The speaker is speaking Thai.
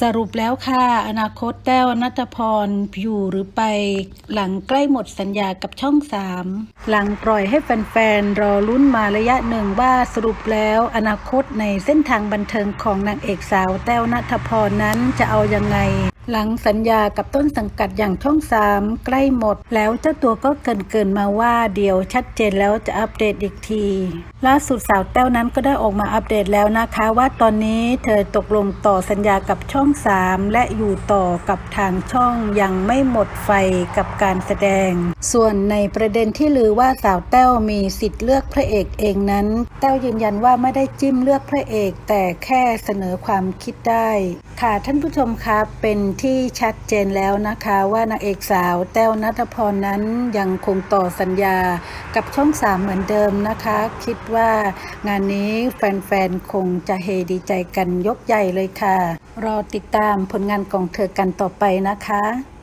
สรุปแล้วค่ะ อนาคตแต้วนัทพรอยู่หรือไป หลังใกล้หมดสัญญากับช่องสามหลังปล่อยให้แฟนๆ รอลุ้นมาระยะหนึ่งว่าสรุปแล้วอนาคตในเส้นทางบันเทิงของนางเอกสาวแต้วนัทพรนั้นจะเอายังไง หลังสัญญากับต้นสังกัดอย่างช่องสามใกล้หมด แล้วเจ้าตัวก็เกินเกินมาว่าเดี๋ยวชัดเจนแล้วจะอัปเดตอีกที ล่าสุดสาวแต้วนั้นก็ได้ออกมาอัปเดตแล้วนะคะ ว่าตอนนี้เธอตกลงต่อสัญญากับช่องสามและอยู่ต่อกับทางช่องยังไม่หมดไฟกับการแสดง ส่วนในประเด็นที่ลือว่าสาวแต้วมีสิทธิ์เลือกพระเอกเองนั้น แต้วยืนยันว่าไม่ได้จิ้มเลือกพระเอก แต่แค่เสนอความคิดได้ ค่ะท่านผู้ชมครับเป็นที่ชัดเจนแล้วนะคะว่านางเอกสาวแต้วนัทพรนั้นยังคงต่อสัญญากับช่องสามเหมือนเดิมนะคะ คิดว่างานนี้แฟนๆ คงจะเฮดีใจกันยกใหญ่เลยค่ะ รอติดตามผลงานของเธอกันต่อไปนะคะ